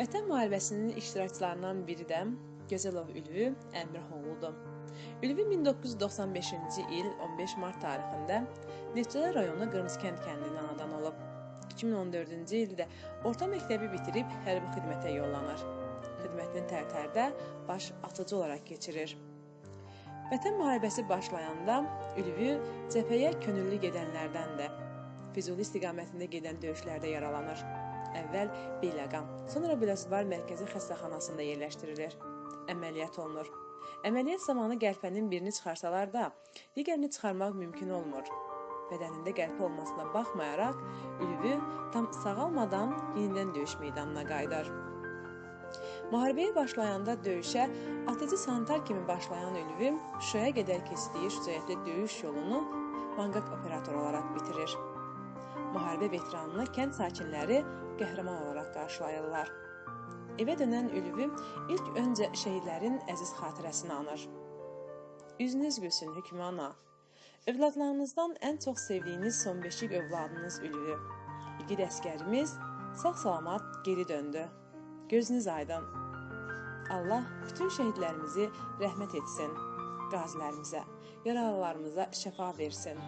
Vətən müharibəsinin iştirakçılarından biri də Gözəlov Ülvi Əmrahoğludur. Ülvi 1995-ci il 15 mart tarixində Neftçala rayonu Qırmızıkənd kəndində anadan olub. 2014-cü ildə orta məktəbi bitirib hərbi xidmətə yollanır. Xidmətini Tərtərdə baş atıcı olaraq keçirir. Vətən müharibəsi başlayanda Ülvi cəbhəyə könüllü gedənlərdəndir. Füzuli istiqamətində gedən döyüşlərdə yaralanır. Əvvəl Beyləqan, sonra Biləsuvar mərkəzi xəstəxanasında yerləşdirilir. Əməliyyat olunur. Əməliyyat zamanı qəlpənin birini çıxarsalar da, digərini çıxarmaq mümkün olmur. Bədənində qəlpə olmasına baxmayaraq, Ülvi tam sağalmadan yenidən döyüş meydanına qayıdır. Müharibəyə başlayanda döyüşə atıcı sanitar kimi başlayan Ülvi Şuşaya qədər keçdiyi şücaətli döyüş yolunu manqaq operatoru olaraq bitirir. Müharibə veteranını kənd sakinləri qəhrəman olaraq qarşılayırlar. Evə dönən Ülvi ilk öncə şəhidlərin əziz xatirəsini anır. Üzünüz gülsün hökmana. Övladlarınızdan ən çox sevdiyiniz son beşik övladınız Ülvi. İgid əskərimiz sağ-salamat geri döndü. Gözünüz aydın. Allah bütün şəhidlərimizi rəhmət etsin. Qazilərimizə, yaralılarımıza şəfa versin.